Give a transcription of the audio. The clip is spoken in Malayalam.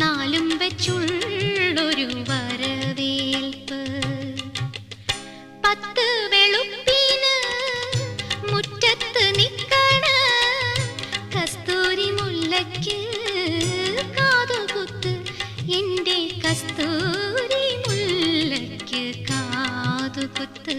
നാലും വെച്ചുള്ളൊരു വരവേൽപ്പ്. പത്ത് വെളുപ്പീന് മുറ്റത്ത് നിക്കണ കസ്തൂരി മുല്ലയ്ക്ക് കാതുകുത്ത് എന്റെ കസ്തൂരി മുല്ലയ്ക്ക് കാതുകുത്ത്.